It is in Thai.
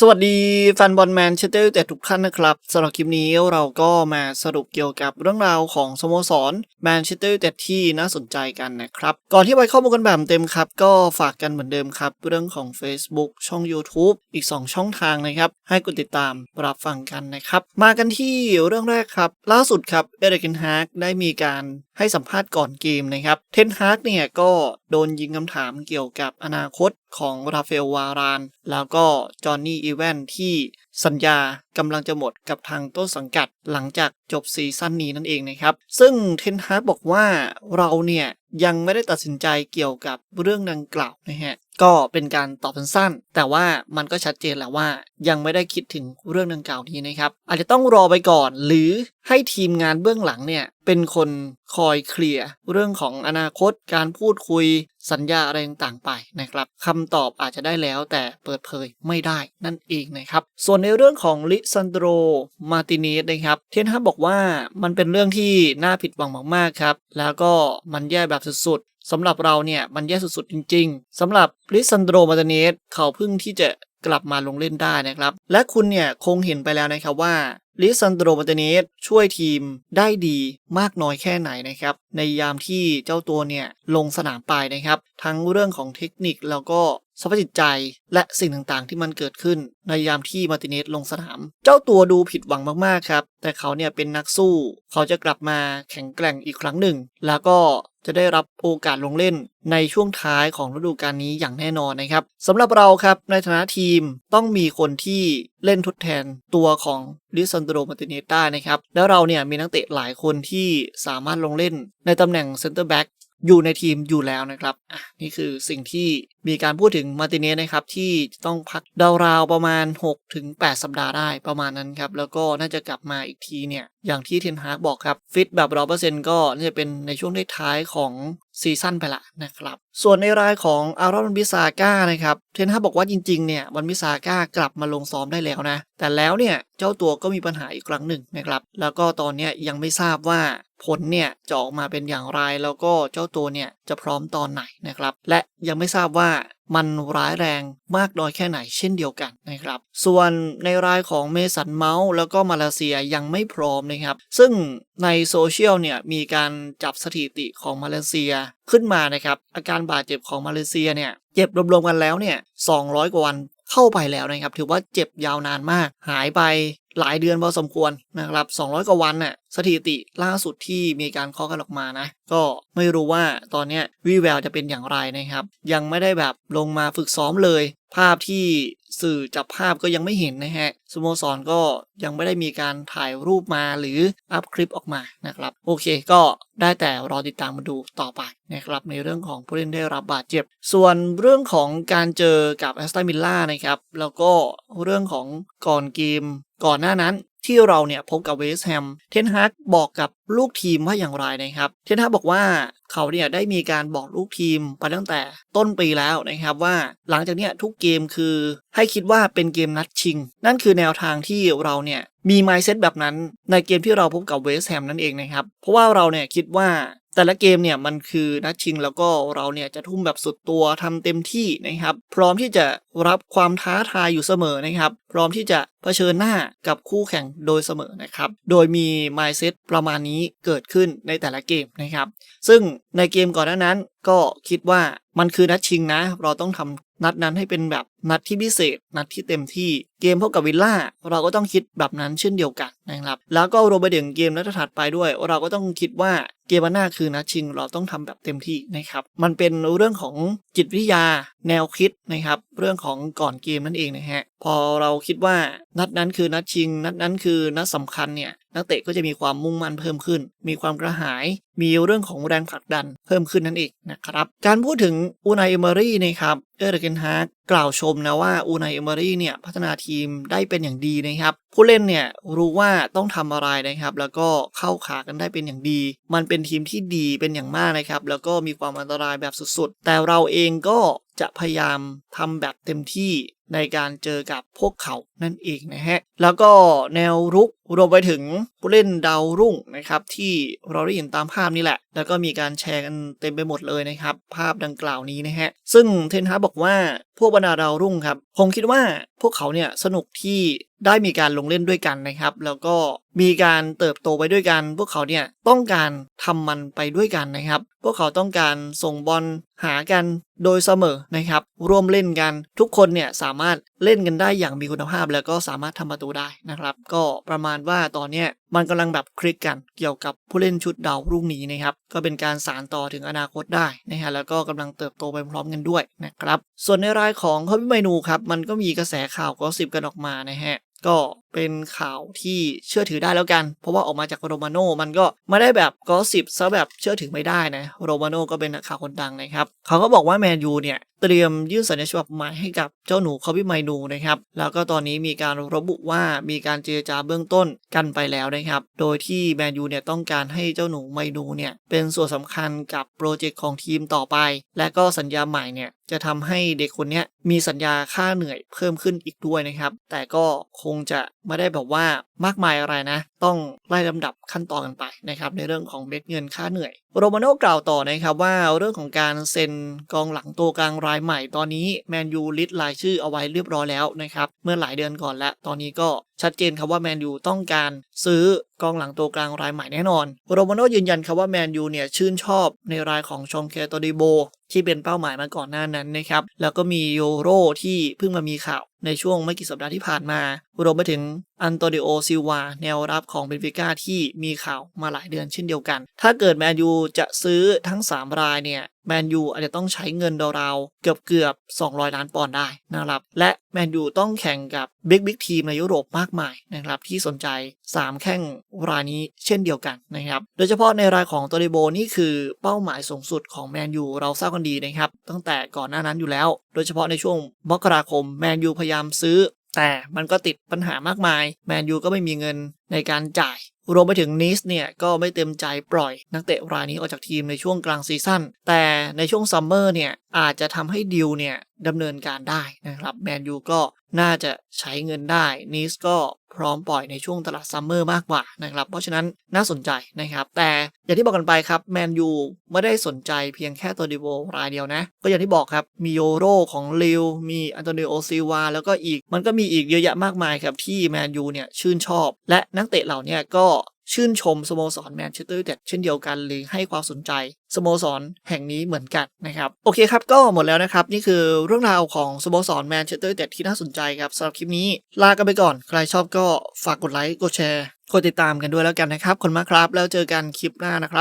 สวัสดีแฟนบอลแมนเชสเตอร์ยูไนเต็ดทุกท่านนะครับสำหรับคลิปนี้เราก็มาสรุปเกี่ยวกับเรื่องราวของสโมสรแมนเชสเตอร์ยูไนเต็ดที่น่าสนใจกันนะครับ ก่อนที่ไปข้อมูลกันแบบเต็มครับ ก็ฝากกันเหมือนเดิมครับ เรื่องของ Facebook ช่อง YouTube อีก 2 ช่องทางนะครับ ให้กดติดตามรับฟังกันนะครับ มากันที่เรื่องแรกครับ ล่าสุดครับเอเดกินฮากได้มีการให้สัมภาษณ์ก่อนเกมนะครับ เทนฮากเนี่ยก็โดนยิงคำถามเกี่ยวกับอนาคตของราฟาเอลวาราน แล้วก็จอห์นนี่อีแวนที่สัญญากำลังจะหมดกับทางต้นสังกัดหลังจากจบซีซั่นนี้นั่นเองนะครับ ซึ่งเทนฮากบอกว่าเราเนี่ยยังไม่ได้ตัดสินใจเกี่ยวกับเรื่องดังกล่าวนะฮะ ก็เป็นการตอบสั้นๆ แต่ว่ามันก็ชัดเจนแล้วว่ายังไม่ได้คิดถึงเรื่องดังกล่าวนี้นะครับ อาจจะต้องรอไปก่อน หรือให้ทีมงานเบื้องหลังเนี่ยเป็นคนคอยเคลียร์เรื่องของอนาคตการพูดคุย สัญญาอะไรต่างๆไปนะครับคำตอบอาจจะได้แล้วแต่เปิดเผยไม่ได้นั่นเองนะครับ ส่วนในเรื่องของลิซันโดรมาติเนสนะครับ เทนฮากบอกว่ามันเป็นเรื่องที่น่าผิดหวังมากๆครับ แล้วก็มันแย่แบบสุดๆสำหรับเราเนี่ยมันแย่สุดๆจริง ๆสำหรับลิซันโดรมาติเนสเขาเพิ่งที่จะกลับมาลงเล่นได้นะครับ และคุณเนี่ยคงเห็นไปแล้วนะครับว่าลิซันโดรมาติเนสช่วยทีมได้ดีมากน้อยแค่ไหนนะครับ ในยามที่เจ้าตัวเนี่ยลงสนามไปนะครับ ทั้งเรื่องของเทคนิคแล้วก็สภาพจิตใจและสิ่งต่างๆ ที่มันเกิดขึ้นในยามที่มาร์ติเนสลงสนาม เจ้าตัวดูผิดหวังมากๆครับ แต่เขาเนี่ยเป็นนักสู้ เขาจะกลับมาแข็งแกร่งอีกครั้งหนึ่ง แล้วก็จะได้รับโอกาสลงเล่นในช่วงท้ายของฤดูกาลนี้อย่างแน่นอนนะครับสำหรับเราครับในฐานะทีมต้องมีคนที่ เล่นทดแทนตัวของลิซันโดโรมาติเนต้านะครับ แล้วเราเนี่ยมีนักเตะหลายคนที่สามารถลงเล่นในตำแหน่งเซนเตอร์แบ็กอยู่ในทีมอยู่แล้วนะครับ อะนี่คือสิ่งที่ มีการพูดถึงมาติเนสนะครับที่ต้องพักราวๆประมาณ 6-8 สัปดาห์ได้ประมาณนั้นครับ แล้วก็น่าจะกลับมาอีกทีเนี่ย อย่างที่เทนฮากบอกครับ ฟิตแบบร้อเปอร์เซ็นต์ก็น่าจะเป็นในช่วงท้ายของซีซั่นไปละนะครับ ส่วนในรายของอารอนบิซาก้านะครับ เทนฮากบอกว่าจริงๆ เนี่ยวันบิซาก้ากลับมาลงซ้อมได้แล้วนะ แต่แล้วเนี่ย เจ้าตัวก็มีปัญหาอีกครั้งหนึ่งนะครับ แล้วก็ตอนนี้ยังไม่ทราบว่าผลเนี่ยจะออกมาเป็นอย่างไร แล้วก็เจ้าตัวเนี่ยจะพร้อมตอนไหนนะครับ และยังไม่ทราบว่ามันร้ายแรงมากน้อยแค่ไหนเช่นเดียวกันนะครับ ส่วนในรายของเมสันเมาส์แล้วก็มาเลเซียยังไม่พร้อมนะครับ ซึ่งในโซเชียลเนี่ยมีการจับสถิติของมาเลเซียขึ้นมานะครับ อาการบาดเจ็บของมาเลเซียเนี่ยเจ็บรวมๆกันแล้วเนี่ย200 กว่าวัน เข้าไปแล้วนะครับ ถือว่าเจ็บยาวนานมาก หายไปหลายเดือนพอสมควรนะครับ 200 กว่าวันน่ะสถิติล่าสุดที่มีการเคาะกันออกมานะ ก็ไม่รู้ว่าตอนนี้วิแววจะเป็นอย่างไรนะครับ ยังไม่ได้แบบลงมาฝึกซ้อมเลย ภาพที่ สื่อจับภาพก็ยังไม่เห็นนะฮะสโมสรก็ยังไม่ได้มีการถ่ายรูปมาหรืออัพคลิปออกมานะครับโอเคก็ได้แต่รอติดตามมาดูต่อไปนะครับในเรื่องของผู้เล่นได้รับบาดเจ็บ ส่วนเรื่องของการเจอกับแอสตันวิลล่านะครับแล้วก็เรื่องของก่อนเกมก่อนหน้านั้นที่เราเนี่ยพบกับเวสแฮม เทนฮากบอกกับลูกทีมว่าอย่างไรนะครับ เทนฮากบอกว่า เขาเนี่ยได้มีการบอกลูกทีมไปตั้งแต่ต้นปีแล้วนะครับว่าหลังจากเนี้ยทุกเกมคือให้คิดว่าเป็นเกมนัดชิง นั่นคือแนวทางที่เราเนี่ยมีไมซ์เซตแบบนั้นในเกมที่เราพบกับเวสต์แฮมนั่นเองนะครับ เพราะว่าเราเนี่ยคิดว่า แต่ละเกมเนี่ยมันคือนัดชิงแล้วก็เราเนี่ยจะทุ่มแบบสุดตัวทำเต็มที่นะครับ พร้อมที่จะรับความท้าทายอยู่เสมอนะครับ พร้อมที่จะเผชิญหน้ากับคู่แข่งโดยเสมอนะครับ โดยมี mindset ประมาณนี้เกิดขึ้นในแต่ละเกมนะครับ ซึ่งในเกมก่อนหน้านั้น ก็คิดว่ามันคือนัดชิงนะ เราต้องทำนัดนั้นให้เป็นแบบนัดที่พิเศษ นัดที่เต็มที่เกมพบกับวิลล่าเราก็ต้องคิดแบบนั้นเช่นเดียวกันนะครับ แล้วก็รวมไปถึงเกมนัดถัดไปด้วย เราก็ต้องคิดว่าเกมหน้าคือนัดชิง เราต้องทำแบบเต็มที่นะครับ มันเป็นเรื่องของจิตวิทยาแนวคิดนะครับ เรื่องของก่อนเกมนั่นเองนะฮะพอเราคิดว่านัดนั้นคือนัดชิง นัดนั้นคือนัดสำคัญเนี่ย นักเตะก็จะมีความมุ่งมั่นเพิ่มขึ้น มีความกระหาย มีเรื่องของแรงผลักดันเพิ่มขึ้นนั่นเองนะครับ การพูดถึงอูนายเอเมอรี่นะครับ เออร์เกนฮากกล่าวชมนะว่าอูนายเอเมอรี่เนี่ยพัฒนาทีมได้เป็นอย่างดีนะครับ ผู้เล่นเนี่ยรู้ว่าต้องทำอะไรนะครับ แล้วก็เข้าขากันได้เป็นอย่างดี มันเป็นทีมที่ดีเป็นอย่างมากนะครับ แล้วก็มีความอันตรายแบบสุดๆ แต่เราเองก็จะพยายามทำแบบเต็มที่ในการเจอกับพวกเขานั่นเองนะฮะ แล้วก็แนวรุกรวมไปถึงผู้เล่นดาวรุ่งนะครับ ที่เราได้เห็นตามภาพนี่แหละ แล้วก็มีการแชร์กันเต็มไปหมดเลยนะครับ ภาพดังกล่าวนี้นะฮะ ซึ่งเทนฮาบอกว่าพวกบรรดาดาวรุ่งครับคงคิดว่าพวกเขาเนี่ยสนุกที่ได้มีการลงเล่นด้วยกันนะครับ แล้วก็มีการเติบโตไปด้วยกัน พวกเขาเนี่ยต้องการทำมันไปด้วยกันนะครับ พวกเขาต้องการส่งบอลหากันโดยเสมอนะครับ ร่วมเล่นกันทุกคนเนี่ยสามารถเล่นกันได้อย่างมีคุณภาพ แล้วก็สามารถทำประตูได้นะครับ ก็ประมาณว่าตอนนี้มันกำลังแบบคลิกกันเกี่ยวกับผู้เล่นชุดดาวรุ่งนี้นะครับ ก็เป็นการสานต่อถึงอนาคตได้นะฮะแล้วก็กำลังเติบโตไปพร้อมกันด้วยนะครับ ส่วนในรายของคอมิเมนูครับมันก็มีกระแสข่าวก็สิบกันออกมานะฮะก็ เป็นข่าวที่เชื่อถือได้แล้วกัน เพราะว่าออกมาจากโรมาโน่มันก็ไม่ได้แบบก็สิบซะแบบเชื่อถือไม่ได้นะโรมาโน่ก็เป็นนักข่าวคนดังนะครับเขาก็บอกว่าแมนยูเนี่ยเตรียมยื่นสัญญาฉบับใหม่ให้กับเจ้าหนูคอบิไมนูนะครับแล้วก็ตอนนี้มีการระบุว่ามีการเจรจาเบื้องต้นกันไปแล้วนะครับ โดยที่แมนยูเนี่ยต้องการให้เจ้าหนูไมนูเนี่ยเป็นส่วนสำคัญกับโปรเจกต์ของทีมต่อไป และก็สัญญาใหม่เนี่ยจะทำให้เด็กคนนี้มีสัญญาค่าเหนื่อยเพิ่มขึ้นอีกด้วยนะครับ แต่ก็คงจะไม่ได้แบบว่ามากมายอะไรนะ ต้องไล่ลำดับขั้นตอนกันไปนะครับในเรื่องของเม็ดเงินค่าเหนื่อย โรมาโน่กล่าวต่อนะครับว่าเรื่องของการเซ็นกองหลังตัวกลางรายใหม่ตอนนี้แมนยูลิสต์รายชื่อเอาไว้เรียบร้อยแล้วนะครับเมื่อหลายเดือนก่อนแล้วตอนนี้ก็ชัดเจนครับว่าแมนยูต้องการซื้อกองหลังตัวกลางรายใหม่แน่นอน โรมาโน่ยืนยันครับว่าแมนยูเนี่ยชื่นชอบในรายของชองเคโตดิโบ ที่เป็นเป้าหมายมาก่อนหน้านั้นนะครับแล้วก็มีโยโรที่เพิ่งมามีข่าวในช่วงไม่กี่สัปดาห์ที่ผ่านมารวมไปถึงอันโตดิโอซิวาแนวรับของเบนฟิก้าที่มีข่าวมาหลายเดือนเช่นเดียวกัน ถ้าเกิดแมนยูจะซื้อทั้ง 3 รายเนี่ยแมนยูอาจจะต้องใช้เงินราวๆเกือบเกือบ200 ล้านปอนด์ได้นะครับ และแมนยูต้องแข่งกับบิ๊กบิ๊กทีมในยุโรปมากมายนะครับ ที่สนใจ 3 แข้งรายนี้เช่นเดียวกันนะครับ โดยเฉพาะในรายของโตดิโบนี่คือเป้าหมายสูงสุดของแมนยูเราทราบกันดีนะครับ ตั้งแต่ก่อนหน้านั้นอยู่แล้ว โดยเฉพาะในช่วงมกราคมแมนยูพยายามซื้อแต่มันก็ติดปัญหามากมาย แมนยูก็ไม่มีเงินในการจ่าย รวมไปถึงนิสเนี่ยก็ไม่เต็มใจปล่อยนักเตะรายนี้ออกจากทีมในช่วงกลางซีซั่น แต่ในช่วงซัมเมอร์เนี่ยอาจจะทำให้ดิวเนี่ยดำเนินการได้นะครับแมนยูก็น่าจะใช้เงินได้นิสก็ พร้อมปล่อยในช่วงตลาดซัมเมอร์มากกว่านะครับ เพราะฉะนั้นน่าสนใจนะครับ แต่อย่างที่บอกกันไปครับแมนยูไม่ได้สนใจเพียงแค่ตัวดิโวรายเดียวนะ ก็อย่างที่บอกครับ มีโยโรของลิวมีอันโตนิโอซิวาแล้วก็อีก มันก็มีอีกเยอะแยะมากมายครับที่แมนยูเนี่ยชื่นชอบ และนักเตะเหล่านี้ก็ ชื่นชมสโมสรแมนเชสเตอร์ยูไนเต็ดเช่นเดียวกันหรือให้ความสนใจสโมสรแห่งนี้เหมือนกันนะครับ โอเคครับ ก็หมดแล้วนะครับ นี่คือเรื่องราวของสโมสรแมนเชสเตอร์ยูไนเต็ดที่น่าสนใจครับสำหรับคลิปนี้ ลากันไปก่อน ใครชอบก็ฝากกดไลค์กดแชร์กดติดตามกันด้วยแล้วกันนะครับคนมากครับ แล้วเจอกันคลิปหน้านะครับ